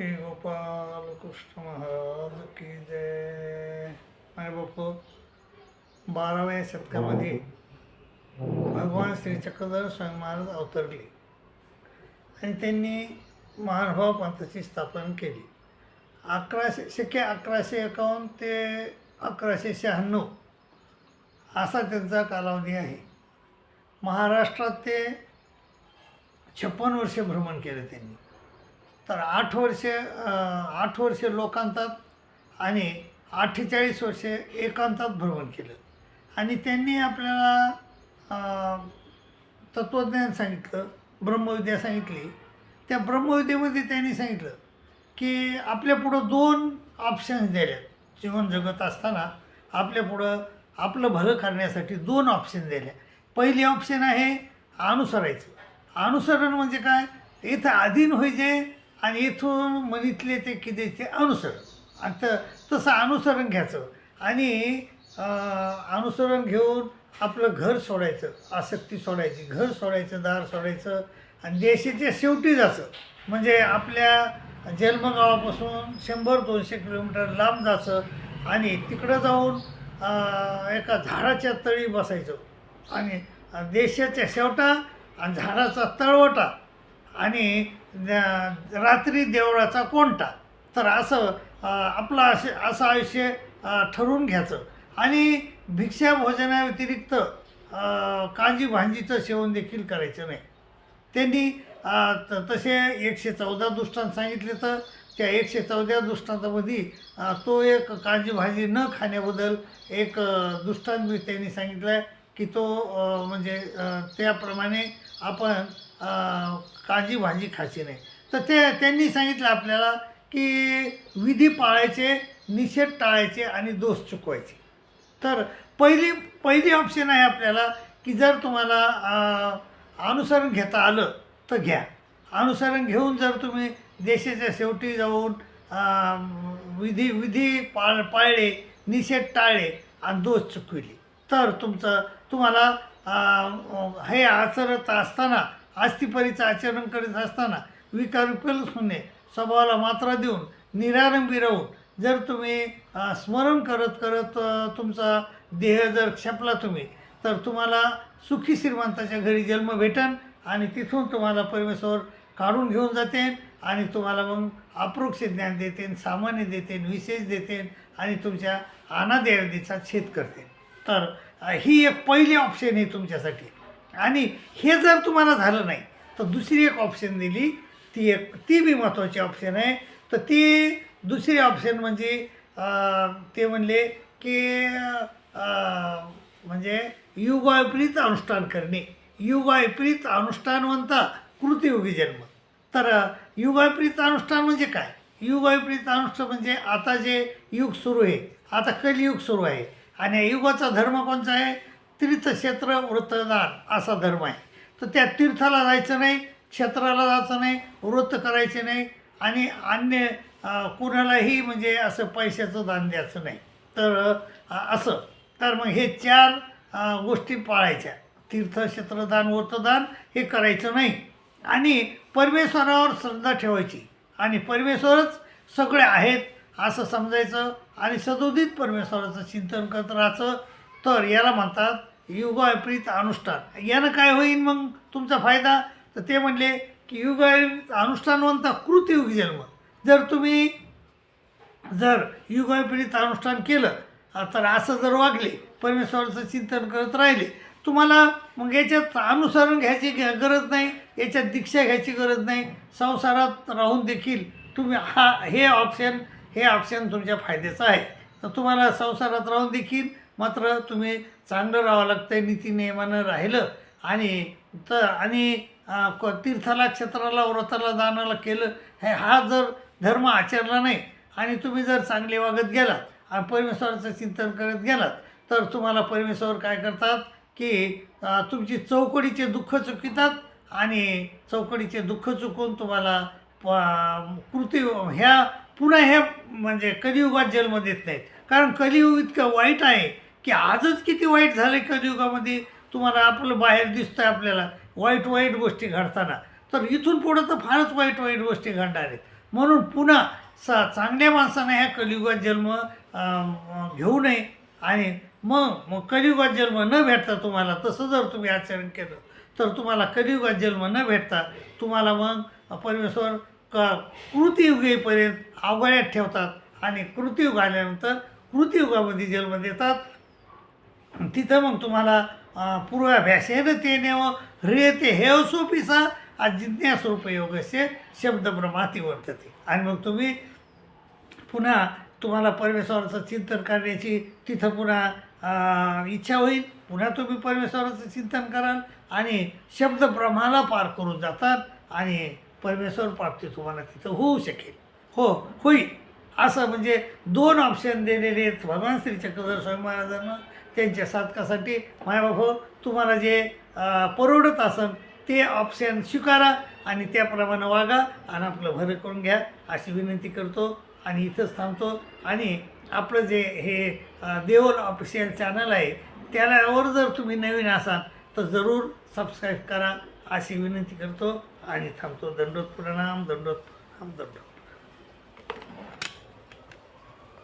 श्री गोपाल कृष्ण महाराज की जय। माय बघतो बाराव्या शतकामध्ये भगवान श्री चक्रधर स्वामी महाराज अवतरले आणि त्यांनी महानुभाव पंथाची स्थापना केली. अकराशे शक्य अकराशे एकावन्न ते अकराशे शहाण्णव असा त्यांचा कालावधी आहे. महाराष्ट्रात ते छप्पन वर्षे भ्रमण केलं त्यांनी. तर आठ वर्षे आठ वर्षे लोकांतात आणि अठ्ठेचाळीस वर्षे एकांतात भ्रमण केलं. आणि त्यांनी आपल्याला तत्त्वज्ञान सांगितलं ब्रह्मविद्या सांगितली. त्या ब्रह्मविद्येमध्ये त्यांनी सांगितलं की आपल्यापुढं दोन ऑप्शन्स दिल्यात जीवन जगत असताना आपल्यापुढं आपलं भलं करण्यासाठी दोन ऑप्शन दिल्या पहिली ऑप्शन आहे अनुसरायचं. अनुसरण म्हणजे काय? इथं अधीन व्हायचे आणि इथून मनीतले ते किती ते अनुसरण. आणि त तसं अनुसरण घ्यायचं. आणि अनुसरण घेऊन आपलं घर सोडायचं आसक्ती सोडायची घर सोडायचं दार सोडायचं आणि देशाच्या शेवटी जायचं. म्हणजे आपल्या जन्मगावापासून शंभर दोनशे किलोमीटर लांब जायचं आणि तिकडं जाऊन एका झाडाच्या तळी बसायचं. आणि देशाच्या शेवटा आणि झाडाचा तळवटा. आणि रात्री देवळाचा कोणता? तर असं आपलं असे असं आयुष्य ठरवून घ्यायचं. आणि भिक्षा भोजनाव्यतिरिक्त कांजी भांजीचं सेवन देखील करायचं नाही. त्यांनी त- तसे एकशे चौदा दृष्टांत सांगितले तर त्या एकशे चौदा दृष्टांतामध्ये तो एक कांजी भाजी न खाण्याबद्दल एक अं, दृष्टांत त्यांनी सांगितलं आहे की तो म्हणजे त्याप्रमाणे आपण अं, कांजी भाजी खायची नाही. तर ते त्यांनी सांगितलं आपल्याला की विधी पाळायचे निषेध टाळायचे आणि दोष चुकवायचे. तर पहिली पहिली ऑप्शन आहे आपल्याला की जर तुम्हाला अनुसरण घेता आलं तर घ्या. अनुसरण घेऊन जर तुम्ही देशाच्या शेवटी जाऊन विधी विधी पाळ पाळले निषेध टाळले आणि दोष चुकविले. तर तुमचं तुम्हाला हे आचरत असताना आस्तिपरीचं आचरण करीत असताना विकार विपल होणे स्वभावाला मात्रा देऊन निरारंभी राहून जर तुम्ही स्मरण करत करत तुमचा देह जर क्षपला तुम्ही तर तुम्हाला सुखी श्रीमंताच्या घरी जन्म भेटन आणि तिथून तुम्हाला परमेश्वर काढून घेऊन जाते आणि तुम्हाला मग अप्रोक्ष ज्ञान देते सामान्य देते विशेष देते आणि तुमच्या अनादेचा छेद करते तर ही एक पहिली ऑप्शन आहे तुमच्यासाठी. आणि हे जर तुम्हाला झालं नाही तर दुसरी एक ऑप्शन दिली. ती एक ती बी महत्त्वाची ऑप्शन आहे. तर ती दुसरी ऑप्शन म्हणजे ते म्हणले की म्हणजे युगाविपरीत अनुष्ठान करणे. युगाविपरीत अनुष्ठानवंता कृतियोगी जन्म. तर युगाविपरीत अनुष्ठान म्हणजे काय? युगाविपरीत अनुष्ठान म्हणजे आता जे युग सुरू आहे आता कलयुग सुरू आहे. आणि युगाचा धर्म कोणचा आहे? तीर्थक्षेत्र वृत्तदान असा धर्म आहे. तर त्या तीर्थाला जायचं नाही क्षेत्राला जायचं नाही व्रत करायचे नाही आणि अन्य कुणालाही म्हणजे असं पैशाचं दान द्यायचं नाही. तर असं. तर मग हे चार गोष्टी पाळायच्या. तीर्थक्षेत्रदान व्रतदान हे करायचं नाही. आणि परमेश्वरावर श्रद्धा ठेवायची. आणि परमेश्वरच सगळे आहेत असं समजायचं. आणि सदोदित परमेश्वराचं चिंतन करत राहायचं. तर याला म्हणतात युगाविपरीत अनुष्ठान. यानं काय होईल मग? तुमचा फायदा? तर ते म्हणले की युगाविपरीत अनुष्ठानवंता कृतयुगी जन्म जर तुम्ही जर युगाविपरीत अनुष्ठान केलं तर असं जर वागले परमेश्वराचं चिंतन करत राहिले तुम्हाला मग याच्यात अनुसरण घ्यायची गरज नाही याच्यात दीक्षा घ्यायची गरज नाही संसारात राहून देखील तुम्ही हा हे ऑप्शन हे ऑप्शन तुमच्या फायद्याचं आहे. तर तुम्हाला संसारात राहून देखील मात्र तुम्ही चांगलं राहावं लागतं आहे नीती नियमानं राहिलं आणि तर आणि क- तीर्थाला क्षेत्राला व्रताला दानाला केलं हे हा जर धर्म आचरला नाही आणि तुम्ही जर चांगले वागत गेलात आणि परमेश्वराचं चिंतन करत गेलात तर तुम्हाला परमेश्वर काय करतात की तुमची चौकडीचे दुःख चुकितात आणि चौकडीचे दुःख चुकून तुम्हाला प- कृती ह्या पुन्हा ह्या म्हणजे कलियुगात जन्म देत नाहीत. कारण कलियुग इतकं वाईट आहे की आजच किती वाईट झालं आहे कलियुगामध्ये. तुम्हाला आपलं बाहेर दिसतं आहे आपल्याला वाईट वाईट गोष्टी घडताना. तर इथून पुढं तर फारच वाईट वाईट गोष्टी घडणार आहेत. म्हणून पुन्हा सा चांगल्या माणसानं ह्या कलियुगात जन्म घेऊ नये. आणि मग मग कलियुगात जन्म न भेटता तुम्हाला तसं जर तुम्ही आचरण केलं तर तुम्हाला कलियुगात जन्म न भेटता तुम्हाला मग परमेश्वर क कृतियुग येईपर्यंत अवघड्यात ठेवतात. आणि कृतियुग आल्यानंतर कृतियुगामध्ये जन्म देतात तिथं मग तुम्हाला अं, पूर्वाभ्यासेन ते नेव ह्रियते हे सोपीसा अजिज्ञास्वरूपयोगस्य शब्दभ्रमाती वर्तते आणि मग तुम्ही पुन्हा तुम्हाला परमेश्वराचं चिंतन करण्याची तिथं पुन्हा इच्छा होईल. पुन्हा तुम्ही परमेश्वराचं चिंतन कराल आणि शब्दभ्रमाला पार करून जातात आणि परमेश्वर प्राप्ती तुम्हाला तिथं होऊ शकेल. हो होईल. असं म्हणजे दोन ऑप्शन दिलेले आहेत. भगवान श्री चक्रधर स्वामी महाराजांना त्यांच्या साधकासाठी. मायबाप तुम्हाला जे परवडत असेल ते ऑप्शन स्वीकारा आणि त्याप्रमाणे वागा आणि आपलं भरं करून घ्या अशी विनंती करतो आणि इथंच थांबतो. आणि आपलं जे हे देओल देवल ऑफिशियल चॅनल आहे त्यावर जर तुम्ही नवीन असाल तर जरूर सबस्क्राईब करा अशी विनंती करतो आणि थांबतो. दंडोत प्रणाम दंडोत प्रणाम दंडोत.